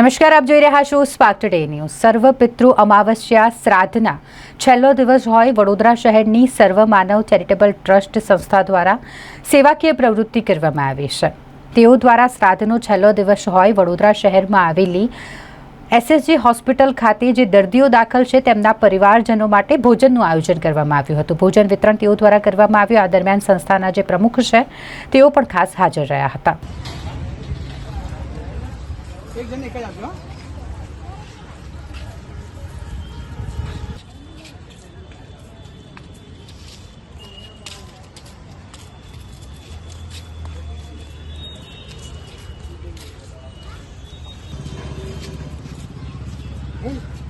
નમસ્કાર, આપ જોઈ રહ્યા છો સ્પાર્ક ટુડે ન્યૂઝ સર્વ પિતૃ અમાવસ્યા શ્રાદ્ધના છેલ્લો દિવસ હોય વડોદરા શહેરની સર્વ માનવ ચેરિટેબલ ટ્રસ્ટ સંસ્થા દ્વારા સેવાકીય પ્રવૃત્તિ કરવામાં આવી છે. તેઓ દ્વારા શ્રાદ્ધનો છેલ્લો દિવસ હોય વડોદરા શહેરમાં આવેલી એસએસજી હોસ્પિટલ ખાતે જે દર્દીઓ દાખલ છે, તેમના પરિવારજનો માટે ભોજનનું આયોજન કરવામાં આવ્યું હતું. ભોજન વિતરણ તેઓ દ્વારા કરવામાં આવ્યું. આ દરમિયાન સંસ્થાના જે પ્રમુખ છે, તેઓ પણ ખાસ હાજર રહ્યા હતા. એક જણ એક જ આપજો Hey.